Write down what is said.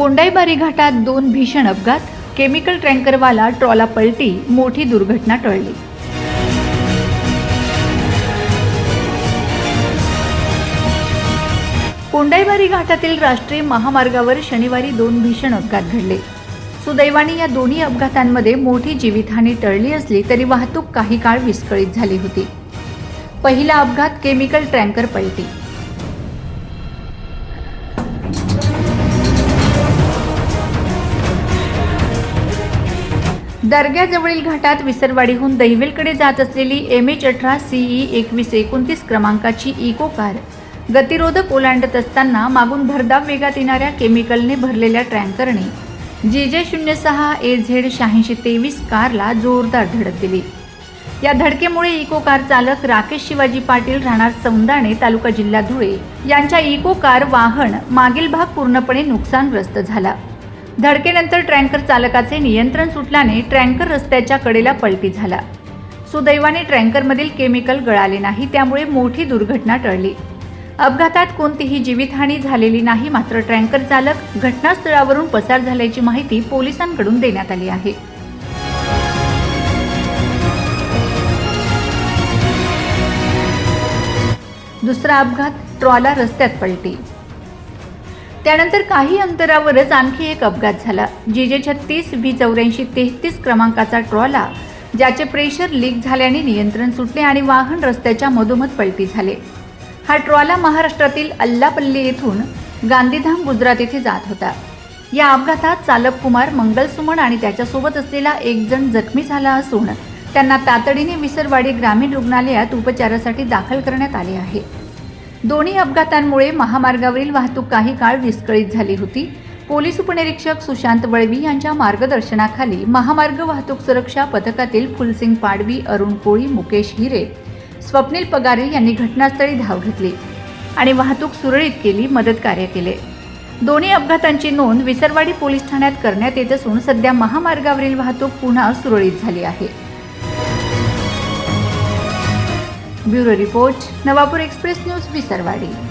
कोंडाईबारी घाटात दोन भीषण अपघात. केमिकल टँकरवाला ट्रॉला पलटी मोठी दुर्घटना टळली. कोंडाईबारी घाटातील राष्ट्रीय महामार्गावर शनिवारी दोन भीषण अपघात घडले. सुदैवाने या दोन्ही अपघातांमध्ये मोठी जीवितहानी टळली असली तरी वाहतूक काही काळ विस्कळीत झाली होती. पहिला अपघात केमिकल टँकर पलटी. दर्ग्याजवळील घाटात विसरवाडीहून दहिवेलकडे जात असलेली एम एच अठरा सीई एकवीस एकोणतीस क्रमांकाची इको कार गतिरोधक ओलांडत असताना मागून भरधाव वेगात येणाऱ्या केमिकलने भरलेल्या टँकरने जे जे शून्य सहा ए झेड शहाऐंशी तेवीस कारला जोरदार धडक दिली. या धडकेमुळे इको कार चालक राकेश शिवाजी पाटील राहणार सौंदाणे तालुका जिल्हा धुळे यांच्या इको कार वाहन मागील भाग पूर्णपणे नुकसानग्रस्त झाला. धडकेनंतर ट्रँकर चालकाचे नियंत्रण सुटल्याने ट्रँकर रस्त्याच्या कडेला पलटी झाला. सुदैवाने ट्रँकरमधील केमिकल गळाले नाही त्यामुळे मोठी दुर्घटना टळली. अपघातात कोणतीही जीवितहानी झालेली नाही मात्र ट्रँकर चालक घटनास्थळावरून पसार झाल्याची माहिती पोलिसांकडून देण्यात आली आहे. दुसरा अपघात ट्रॉला रस्त्यात पलटी. त्यानंतर काही अंतरावरच आणखी एक अपघात झाला. जी जे छत्तीस व्ही चौऱ्याऐंशी तेहतीस क्रमांकाचा ट्रॉला ज्याचे प्रेशर लीक झाल्याने नियंत्रण सुटले आणि वाहन रस्त्याच्या मधोमध पलटी झाले. हा ट्रॉला महाराष्ट्रातील अल्लापल्ली येथून गांधीधाम गुजरात येथे जात होता. या अपघातात चालक कुमार मंगलसुमन आणि त्याच्यासोबत असलेला एक जण जखमी झाला असून त्यांना तातडीने विसरवाडी ग्रामीण रुग्णालयात उपचारासाठी दाखल करण्यात आले आहे. दोन्ही अपघातांमुळे महामार्गावरील वाहतूक काही काळ विस्कळीत झाली होती. पोलीस उपनिरीक्षक सुशांत वळवी यांच्या मार्गदर्शनाखाली महामार्ग वाहतूक सुरक्षा पथकातील फुलसिंग पाडवी अरुण कोळी मुकेश हिरे स्वप्नील पगारे यांनी घटनास्थळी धाव घेतली आणि वाहतूक सुरळीत केली मदत कार्य केले. दोन्ही अपघातांची नोंद विसरवाडी पोलीस ठाण्यात करण्यात येत असून सध्या महामार्गावरील वाहतूक पुन्हा सुरळीत झाली आहे. Bureau report Navapur express news Visarwadi.